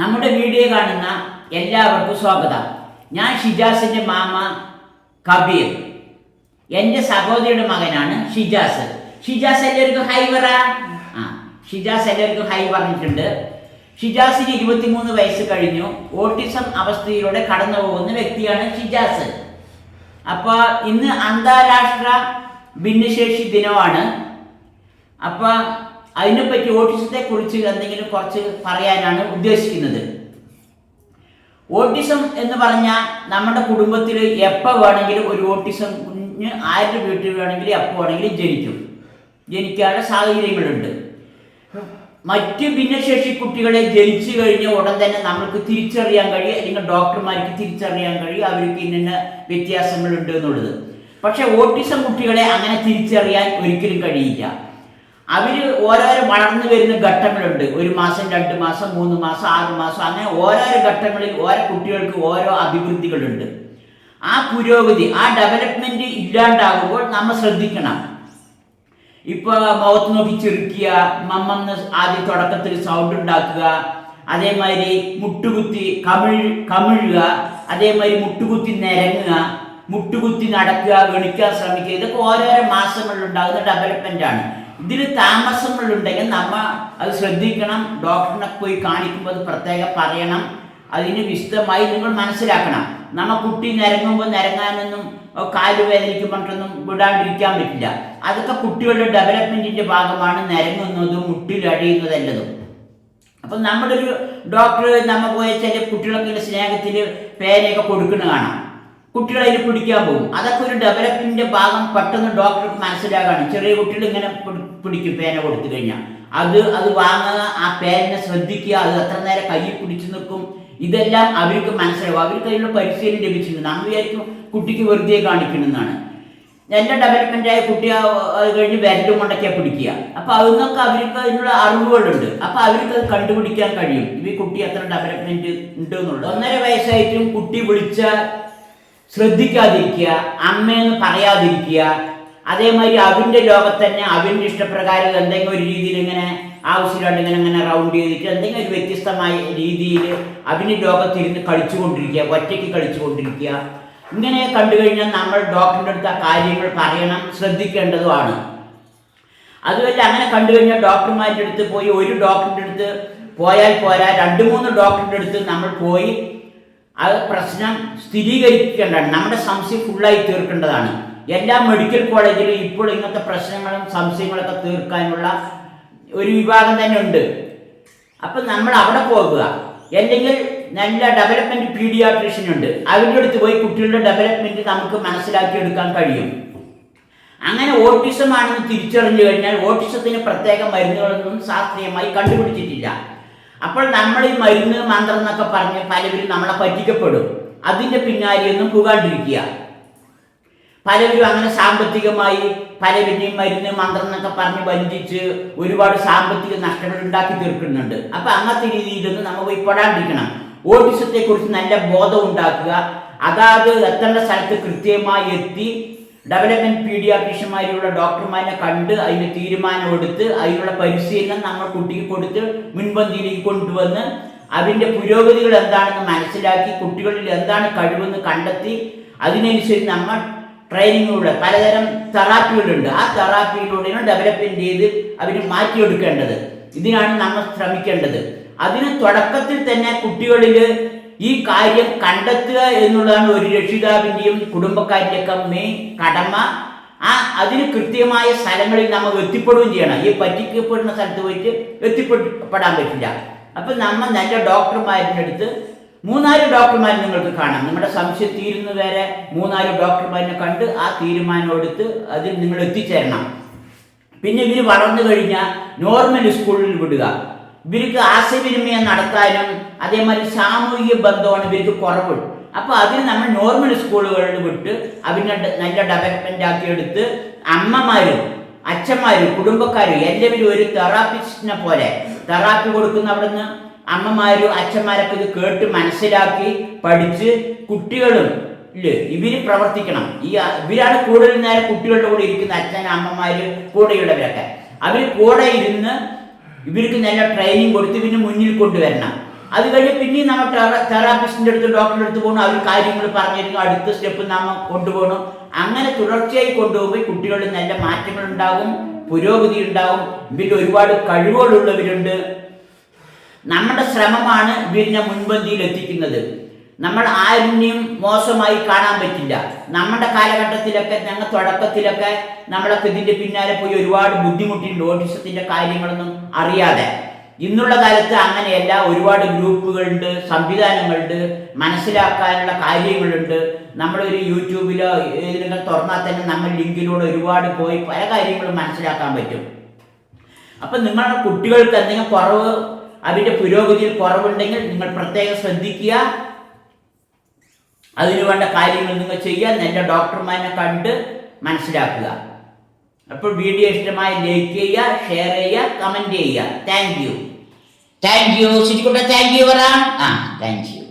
നമ്മുടെ വീഡിയോ കാണുന്ന എല്ലാവർക്കും സ്വാഗതം. ഞാൻ ഷിജാസിന്റെ മാമ കബീർ. എന്റെ സഹോദരിയുടെ മകനാണ് ഷിജാസ്. ഷിജാസ് എല്ലാവർക്കും ഹൈ പറ. ആ ഷിജാസ് എല്ലാവർക്കും ഹൈ പറഞ്ഞിട്ടുണ്ട്. ഷിജാസിന് ഇരുപത്തിമൂന്ന് വയസ്സ് കഴിഞ്ഞു. ഓട്ടിസം അവസ്ഥയിലൂടെ കടന്നു പോകുന്ന വ്യക്തിയാണ് ഷിജാസ്. അപ്പോൾ ഇന്ന് അന്താരാഷ്ട്ര ഭിന്നശേഷി ദിനമാണ്. അപ്പൊ അതിനെപ്പറ്റി ഓട്ടിസത്തെ കുറിച്ച് എന്തെങ്കിലും കുറച്ച് പറയാനാണ് ഉദ്ദേശിക്കുന്നത്. ഓട്ടിസം എന്ന് പറഞ്ഞാൽ നമ്മുടെ കുടുംബത്തിൽ എപ്പോൾ വേണമെങ്കിലും ഒരു ഓട്ടിസം കുഞ്ഞ് ആരുടെ വീട്ടിൽ വേണമെങ്കിലും എപ്പോൾ വേണമെങ്കിലും ജനിക്കും. ജനിക്കാനുള്ള സാഹചര്യങ്ങളുണ്ട്. മറ്റ് ഭിന്നശേഷി കുട്ടികളെ ജനിച്ചു കഴിഞ്ഞ ഉടൻ തന്നെ നമ്മൾക്ക് തിരിച്ചറിയാൻ കഴിയും. അല്ലെങ്കിൽ ഡോക്ടർമാർക്ക് തിരിച്ചറിയാൻ കഴിയും. അവർക്ക് ഇന്ന വ്യത്യാസങ്ങളുണ്ട് എന്നുള്ളത്. പക്ഷേ ഓട്ടിസം കുട്ടികളെ അങ്ങനെ തിരിച്ചറിയാൻ ഒരിക്കലും കഴിയില്ല. അവർ ഓരോരോ വളർന്നു വരുന്ന ഘട്ടങ്ങളുണ്ട്. ഒരു മാസം രണ്ട് മാസം മൂന്ന് മാസം ആറ് മാസം അങ്ങനെ ഓരോരോ ഘട്ടങ്ങളിൽ ഓരോ കുട്ടികൾക്ക് ഓരോ അഭിവൃദ്ധികളുണ്ട്. ആ പുരോഗതി ആ ഡെവലപ്മെന്റ് ഇല്ലാണ്ടാകുമ്പോൾ നമ്മൾ ശ്രദ്ധിക്കണം. ഇപ്പൊ മുഖത്ത് നോക്കി ചെറുക്കുക മമ്മെന്ന് ആദ്യം തുടക്കത്തിൽ സൗണ്ട് ഉണ്ടാക്കുക അതേമാതിരി മുട്ടുകുത്തി കമിഴ് കമിഴുക അതേമാതിരി മുട്ടുകുത്തി നിരങ്ങുക മുട്ടുകുത്തി നടക്കുക ഗണിക്കാൻ ശ്രമിക്കുക ഇതൊക്കെ ഓരോരോ മാസങ്ങളിൽ ഉണ്ടാകുന്ന ഡെവലപ്മെന്റ് ആണ്. ഇതിൽ താമസങ്ങളുണ്ടെങ്കിൽ നമ്മ അത് ശ്രദ്ധിക്കണം. ഡോക്ടറിനെ പോയി കാണിക്കുമ്പോൾ അത് പ്രത്യേകം പറയണം. അതിന് വിശദമായി നിങ്ങൾ മനസ്സിലാക്കണം. നമ്മ കുട്ടി നിരങ്ങുമ്പോൾ നിരങ്ങാനൊന്നും കാൽ വേദനയ്ക്ക് പറഞ്ഞിട്ടൊന്നും വിടാണ്ടിരിക്കാൻ പറ്റില്ല. അതൊക്കെ കുട്ടികളുടെ ഡെവലപ്മെന്റിന്റെ ഭാഗമാണ്. നിരങ്ങുന്നതും മുട്ടിലടിയുന്നതെല്ലതും അപ്പം നമ്മുടെ ഒരു ഡോക്ടർ നമ്മ പോയ കുട്ടികളൊക്കെ സ്നേഹത്തിൽ പേനയൊക്കെ കൊടുക്കുന്ന കാണാം. കുട്ടികളെ അതിൽ പിടിക്കാൻ പോകും. അതൊക്കെ ഒരു ഡെവലപ്പിന്റെ ഭാഗം പെട്ടെന്ന് ഡോക്ടർക്ക് മനസ്സിലാകാണ് ചെറിയ കുട്ടികൾ ഇങ്ങനെ പിടി- പിടിക്കും പേന കൊടുത്തു കഴിഞ്ഞാൽ. അത് അത് വാങ്ങുക ആ പേരനെ ശ്രദ്ധിക്കുക അത് എത്ര നേരം കയ്യിൽ പിടിച്ചു നിൽക്കും. ഇതെല്ലാം അവർക്ക് മനസ്സിലാവും. അവർക്ക് അതിനുള്ള പരിശീലനം ലഭിച്ചിട്ടുണ്ട്. നമ്മൾ വിചാരിക്കും കുട്ടിക്ക് വെറുതെ കാണിക്കണമെന്നാണ്. എന്റെ ഡെവലപ്മെന്റായ കുട്ടി ആ- അത് കഴിഞ്ഞ് വിരലും കൊണ്ടൊക്കെ പിടിക്കുക. അപ്പോൾ അതിനൊക്കെ അവർക്ക് അതിനുള്ള അറിവുകളുണ്ട്. അപ്പോൾ അവർക്ക് അത് കണ്ടുപിടിക്കാൻ കഴിയും. ഈ കുട്ടി എത്ര ഡെവലപ്മെന്റ് ഉണ്ട് എന്നുള്ളത് ഒന്നര വയസ്സായിട്ടും കുട്ടി വിളിച്ച ശ്രദ്ധിക്കാതിരിക്കുക അമ്മയെന്ന് പറയാതിരിക്കുക. അതേമാതിരി അവന്റെ ലോകത്ത് തന്നെ അവന്റെ ഇഷ്ടപ്രകാരം എന്തെങ്കിലും ഒരു രീതിയിൽ ഇങ്ങനെ ആവശ്യമില്ലാണ്ട് ഇങ്ങനെ ഇങ്ങനെ റൗണ്ട് ചെയ്തിട്ട് എന്തെങ്കിലും ഒരു വ്യത്യസ്തമായ രീതിയിൽ അവന്റെ ലോകത്തിരുന്ന് കളിച്ചുകൊണ്ടിരിക്കുക ഒറ്റയ്ക്ക് കളിച്ചുകൊണ്ടിരിക്കുക. ഇങ്ങനെ കണ്ടു കഴിഞ്ഞാൽ നമ്മൾ ഡോക്ടറിന്റെ അടുത്ത് ആ കാര്യങ്ങൾ പറയണം ശ്രദ്ധിക്കേണ്ടതുമാണ്. അതുമല്ല അങ്ങനെ കണ്ടു കഴിഞ്ഞാൽ ഡോക്ടർമാരുടെ അടുത്ത് പോയി ഒരു ഡോക്ടറിന്റെ അടുത്ത് പോയാൽ പോരാ രണ്ട് മൂന്ന് ഡോക്ടറിന്റെ അടുത്ത് നമ്മൾ പോയി അത് പ്രശ്നം സ്ഥിരീകരിക്കേണ്ടതാണ് നമ്മുടെ സംശയം ഫുള്ളായി തീർക്കേണ്ടതാണ്. എല്ലാ മെഡിക്കൽ കോളേജിലും ഇപ്പോൾ ഇങ്ങനത്തെ പ്രശ്നങ്ങളും സംശയങ്ങളൊക്കെ തീർക്കാനുള്ള ഒരു വിഭാഗം തന്നെ ഉണ്ട്. അപ്പം നമ്മൾ അവിടെ പോകുക. അല്ലെങ്കിൽ നല്ല ഡെവലപ്മെന്റ് പീഡിയാട്രീഷ്യൻ ഉണ്ട്. അവരുടെ അടുത്ത് പോയി കുട്ടികളുടെ ഡെവലപ്മെന്റ് നമുക്ക് മനസ്സിലാക്കിയെടുക്കാൻ കഴിയും. അങ്ങനെ ഓട്ടിസം ആണെന്ന് തിരിച്ചറിഞ്ഞു കഴിഞ്ഞാൽ ഓട്ടിസത്തിന് പ്രത്യേക മരുന്നുകളൊന്നും ശാസ്ത്രീയമായി കണ്ടുപിടിച്ചിട്ടില്ല. അപ്പോൾ നമ്മൾ ഈ മരുന്ന് മന്ത്രം എന്നൊക്കെ പറഞ്ഞ് പലവരും നമ്മളെ പറ്റിക്കപ്പെടും. അതിന്റെ പിന്നാലെയൊന്നും പോകാണ്ടിരിക്കുക. പലവരും അങ്ങനെ സാമ്പത്തികമായി പലവരുടെയും മരുന്ന് മന്ത്രം എന്നൊക്കെ പറഞ്ഞ് വഞ്ചിച്ച് ഒരുപാട് സാമ്പത്തിക നഷ്ടങ്ങൾ ഉണ്ടാക്കി തീർക്കുന്നുണ്ട്. അപ്പൊ അങ്ങനത്തെ രീതിയിലൊന്നും നമ്മൾ പോയി പെടാണ്ടിരിക്കണം. ഓട്ടിസത്തെ കുറിച്ച് നല്ല ബോധം ഉണ്ടാക്കുക. അതാത് എത്തേണ്ട സ്ഥലത്ത് കൃത്യമായി എത്തി ഡെവലപ്മെന്റ് പീഡിയാട്രീഷ്യന്മാരിലുള്ള ഡോക്ടർമാരെ കണ്ട് അതിന് തീരുമാനമെടുത്ത് അതിനുള്ള പരിശീലനം നമ്മൾ കുട്ടിക്ക് കൊടുത്ത് മുൻപന്തിയിലേക്ക് കൊണ്ടുവന്ന് അതിന്റെ പുരോഗതികൾ എന്താണെന്ന് മനസ്സിലാക്കി കുട്ടികളിൽ എന്താണ് കഴിവെന്ന് കണ്ടെത്തി അതിനനുസരിച്ച് നമ്മൾ ട്രെയിനിങ്ങിലൂടെ പലതരം തെറാപ്പികളുണ്ട്. ആ തെറാപ്പിയിലൂടെയാണ് ഡെവലപ്മെന്റ് ചെയ്ത് അവർ മാറ്റിയെടുക്കേണ്ടത്. ഇതിനാണ് നമ്മൾ ശ്രമിക്കേണ്ടത്. അതിന് തുടക്കത്തിൽ തന്നെ കുട്ടികളിൽ ഈ കാര്യം കണ്ടെത്തുക എന്നുള്ളതാണ് ഒരു രക്ഷിതാവിന്റെയും കുടുംബക്കാരുടെയൊക്കെ മെയിൻ കടമ. ആ അതിന് കൃത്യമായ സ്ഥലങ്ങളിൽ നമ്മൾ എത്തിപ്പെടുകയും ചെയ്യണം. ഈ പറ്റിക്കപ്പെടുന്ന സ്ഥലത്ത് പോയിട്ട് എത്തിപ്പെടാൻ പറ്റില്ല. അപ്പം നമ്മൾ നല്ല ഡോക്ടർമാരുടെ അടുത്ത് മൂന്നാൽ ഡോക്ടർമാരെ നിങ്ങൾക്ക് കാണാം. നിങ്ങളുടെ സംശയം തീരുന്ന വരെ മൂന്നാൽ ഡോക്ടർമാരിനെ കണ്ട് ആ തീരുമാനം എടുത്ത് അതിൽ നിങ്ങൾ എത്തിച്ചേരണം. പിന്നെ ഇവർ വളർന്നു കഴിഞ്ഞാൽ നോർമൽ സ്കൂളിൽ വിടുക. ഇവർക്ക് ആശയവിനിമയം നടത്താനും അതേമാതിരി സാമൂഹിക ബന്ധമാണ് ഇവർക്ക് കുറവ്. അപ്പോൾ അതിന് നമ്മൾ നോർമൽ സ്കൂളുകളിൽ വിട്ട് അവരെ ഡ- നല്ല ഡെവലപ്മെന്റ് ആക്കി എടുത്ത് അമ്മമാരും അച്ഛന്മാരും കുടുംബക്കാരും എല്ലാവരും ഒരു തെറാപ്പിസ്റ്റിനെ പോലെ തെറാപ്പി കൊടുക്കുന്ന അവിടുന്ന് അമ്മമാരും അച്ഛന്മാരൊക്കെ ഇത് കേട്ട് മനസ്സിലാക്കി പഠിച്ച് കുട്ടികളും ഇല്ലേ ഇവർ പ്രവർത്തിക്കണം. ഈ ഇവരാണ് കൂടുതൽ നേരം കുട്ടികളുടെ കൂടെ ഇരിക്കുന്ന അച്ഛൻ അമ്മമാര് കൂടെയുള്ളവരൊക്കെ. അവർ കൂടെ ഇരുന്ന് ഇവർക്ക് നല്ല ട്രെയിനിങ് കൊടുത്ത് പിന്നെ മുന്നിൽ കൊണ്ടുവരണം. അത് കഴിഞ്ഞ് പിന്നെയും നമ്മൾ തെറാപ്പിസ്റ്റിന്റെ അടുത്ത് ഡോക്ടറിന്റെ അടുത്ത് പോകണം അവർ കാര്യങ്ങൾ പറഞ്ഞു തരുന്നു അടുത്ത സ്റ്റെപ്പ് നമ്മൾ കൊണ്ടുപോകണം. അങ്ങനെ തുടർച്ചയായി കൊണ്ടുപോകുമ്പോൾ കുട്ടികളിൽ നല്ല മാറ്റങ്ങൾ ഉണ്ടാകും പുരോഗതി ഉണ്ടാകും. ഇവരിൽ ഒരുപാട് കഴിവുകളുള്ളവരുണ്ട്. നമ്മുടെ ശ്രമമാണ് ഇവരിനെ മുൻപന്തിയിൽ എത്തിക്കുന്നത്. നമ്മൾ ആരിനെയും മോശമായി കാണാൻ പറ്റില്ല. നമ്മുടെ കാലഘട്ടത്തിലൊക്കെ ഞങ്ങൾ തുടക്കത്തിലൊക്കെ നമ്മളൊക്കെ ഇതിന്റെ പിന്നാലെ പോയി ഒരുപാട് ബുദ്ധിമുട്ടിണ്ട് ഓട്ടിസത്തിന്റെ കാര്യങ്ങളൊന്നും അറിയാതെ. ഇന്നുള്ള കാലത്ത് അങ്ങനെയല്ല. ഒരുപാട് ഗ്രൂപ്പുകളുണ്ട് സംവിധാനങ്ങളുണ്ട് മനസ്സിലാക്കാനുള്ള കാര്യങ്ങളുണ്ട്. നമ്മളൊരു യൂട്യൂബിലോ ഇതിലൊക്കെ തുറന്നാൽ തന്നെ നമ്മൾ ലിങ്കിലൂടെ ഒരുപാട് പോയി പല കാര്യങ്ങളും മനസ്സിലാക്കാൻ പറ്റും. അപ്പം നിങ്ങളുടെ കുട്ടികൾക്ക് എന്തെങ്കിലും കുറവ് അതിന്റെ പുരോഗതിയിൽ കുറവുണ്ടെങ്കിൽ നിങ്ങൾ പ്രത്യേകം ശ്രദ്ധിക്കുക. അതിനു വേണ്ട കാര്യങ്ങൾ നിങ്ങൾ ചെയ്യുക എന്റെ ഡോക്ടർമാരെ കണ്ട് മനസ്സിലാക്കുക. അപ്പോൾ വീഡിയോ ഇഷ്ടമായി ലൈക്ക് ചെയ്യുക ഷെയർ ചെയ്യുക കമന്റ് ചെയ്യുക. താങ്ക് യു താങ്ക് യു ശരിക്കൂട്ട താങ്ക് യു പറ. ആ താങ്ക് യു